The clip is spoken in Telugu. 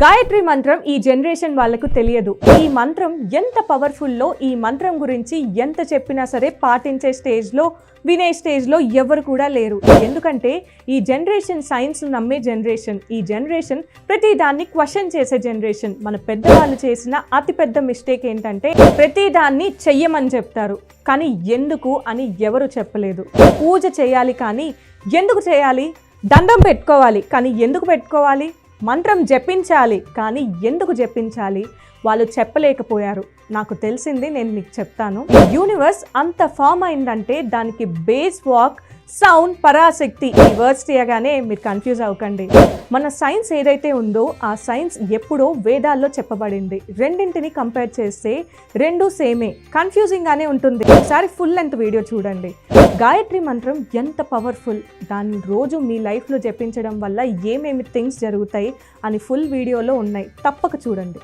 గాయత్రి మంత్రం ఈ జనరేషన్ వాళ్ళకు తెలియదు. ఈ మంత్రం ఎంత పవర్ఫుల్లో ఈ మంత్రం గురించి ఎంత చెప్పినా సరే పాటించే స్టేజ్లో వినే స్టేజ్లో ఎవరు కూడా లేరు. ఎందుకంటే ఈ జనరేషన్ సైన్స్ నమ్మే జనరేషన్ ఈ జనరేషన్ ప్రతి దాన్ని క్వశ్చన్ చేసే జనరేషన్. మన పెద్దవాళ్ళు చేసిన అతిపెద్ద మిస్టేక్ ఏంటంటే ప్రతి దాన్ని చెయ్యమని చెప్తారు. కానీ ఎందుకు అని ఎవరు చెప్పలేదు. పూజ చేయాలి కానీ ఎందుకు చేయాలి? దండం పెట్టుకోవాలి. కానీ ఎందుకు పెట్టుకోవాలి? మంత్రం జపించాలి కానీ ఎందుకు జపించాలి? వాళ్ళు చెప్పలేకపోయారు. నాకు తెలిసింది నేను మీకు చెప్తాను. యూనివర్స్ అంత ఫామ్ అయిందంటే దానికి బేస్ వాక్ సౌండ్ పరాశక్తి. ఈ వర్డ్స్ తీయగానే మీరు కన్ఫ్యూజ్ అవ్వకండి. మన సైన్స్ ఏదైతే ఉందో ఆ సైన్స్ ఎప్పుడో వేదాల్లో చెప్పబడింది. రెండింటిని కంపేర్ చేస్తే రెండు సేమే కన్ఫ్యూజింగ్గానే ఉంటుంది. ఒకసారి ఫుల్ లెంత్ వీడియో చూడండి. గాయత్రి మంత్రం ఎంత పవర్ఫుల్ దాన్ని రోజు మీ లైఫ్లో జపించడం వల్ల ఏమేమి థింగ్స్ జరుగుతాయి అని ఫుల్ వీడియోలో ఉన్నాయి. తప్పక చూడండి.